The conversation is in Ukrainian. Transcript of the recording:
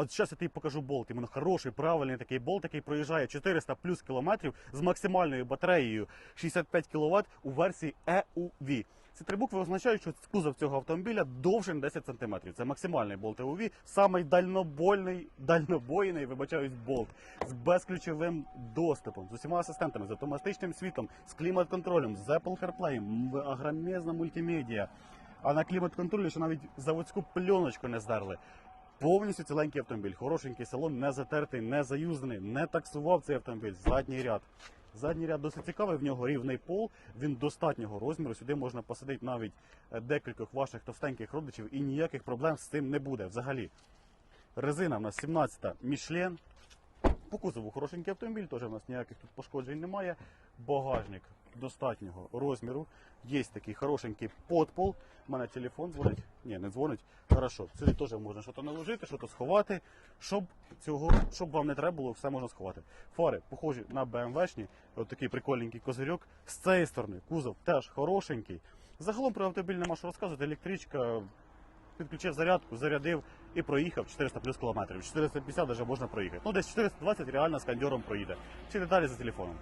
От зараз я тобі покажу болт. Іменно хороший, правильний такий болт, який проїжджає 400 плюс кілометрів з максимальною батареєю 65 кВт у версії EUV. Ці три букви означають, що кузов цього автомобіля довжин 10 см. Це максимальний болт EUV, самий дальнобольний, дальнобойний, вибачаюсь, болт з безключовим доступом, з усіма асистентами, з автоматичним світлом, з клімат-контролем, з Apple CarPlay, агромезна мультимедіа. А на клімат-контролі ще навіть заводську пленочку не здерли. Повністю ціленький автомобіль, хорошенький салон, не затертий, не заюзаний, не таксував цей автомобіль. Задній ряд. Задній ряд досить цікавий, в нього рівний пол, він достатнього розміру. Сюди можна посадити навіть е, декількох ваших товстеньких родичів і ніяких проблем з цим не буде взагалі. Резина в нас 17-та Michelin. По кузову хорошенький автомобіль, теж у нас ніяких тут пошкоджень немає. Багажник достатнього розміру. Є такий хорошенький подпол. У мене телефон дзвонить. Ні, не дзвонить. Хорошо. Сюди теж можна щось наложити, щось сховати. Щоб цього, щоб вам не треба було, все можна сховати. Фари похожі на BMW-шні. Ось такий прикольненький козирьок. З цієї сторони кузов теж хорошенький. Загалом про автомобіль нема що розказувати. Електричка підключив зарядку, зарядив і проїхав 400 плюс кілометрів. 450 навіть можна проїхати. Ну, десь 420 реально з кондьором проїде. Всі деталі за телефоном.